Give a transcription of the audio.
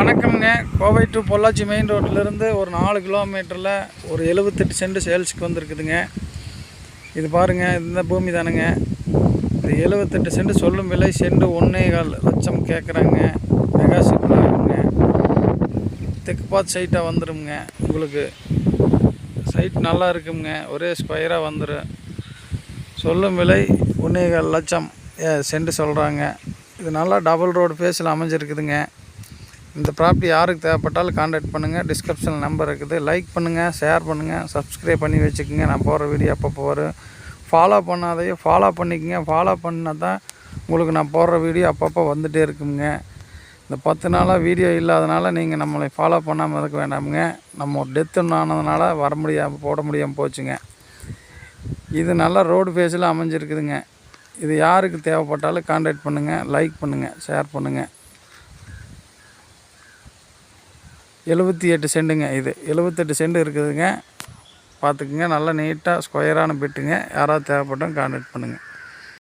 வணக்கம்ங்க. Kovai to Pollachi main ரோட்டிலேருந்து ஒரு நாலு கிலோமீட்டரில் ஒரு எழுபத்தெட்டு சென்ட் சேல்ஸுக்கு வந்திருக்குதுங்க. இது பாருங்கள் இந்த பூமி தானுங்க. இது எழுபத்தெட்டு சென்ட் சொல்லும் விலை சென்ட் ஒன்றே கால் லட்சம் கேட்குறாங்க மெகா சிப்லாங்க தெற்கு பார்த்து சைட்டாக வந்துடுங்க உங்களுக்கு சைட் நல்லா இருக்குங்க ஒரே ஸ்கொயராக வந்துடும் சொல்லும் விலை ஒன்றே கால் லட்சம் சென்ட் சொல்கிறாங்க இது நல்லா டபுள் ரோடு ஃபேஸில் அமைஞ்சிருக்குதுங்க. இந்த ப்ராப்பர்ட்டி யாருக்கு தேவைப்பட்டாலும் காண்டாக்ட் பண்ணுங்கள் டிஸ்கிரிப்ஷனில் நம்பர் இருக்குது. லைக் பண்ணுங்கள் ஷேர் பண்ணுங்கள் சப்ஸ்கிரைப் பண்ணி வச்சுக்கோங்க. நான் போடுற வீடியோ அப்பப்போ வரும். ஃபாலோ பண்ணாதையும் ஃபாலோ பண்ணிக்கங்க. ஃபாலோ பண்ணால் தான் உங்களுக்கு நான் போடுற வீடியோ அப்பப்போ வந்துகிட்டே இருக்குங்க. இந்த பத்து நாளாக வீடியோ இல்லாதனால நீங்கள் நம்மளை ஃபாலோ பண்ணாமல் இருக்க வேண்டாமுங்க. நம்ம ஒரு டெத்து ஆனதுனால வர முடியாமல் போட முடியாமல் போச்சுங்க. இது நல்லா ரோடு ஃபேஸில் அமைஞ்சிருக்குதுங்க. இது யாருக்கு தேவைப்பட்டாலும் காண்டாக்ட் பண்ணுங்கள் லைக் பண்ணுங்கள் ஷேர் பண்ணுங்கள் எழுபத்தி எட்டு சென்ட்டுங்க இது. எழுபத்தெட்டு சென்ட் இருக்குதுங்க. பார்த்துக்குங்க. நல்லா நீட்டாக ஸ்கொயரான பெட்டுங்க யாராவது தேவைப்பட்டால் கான்டாக்ட் பண்ணுங்கள்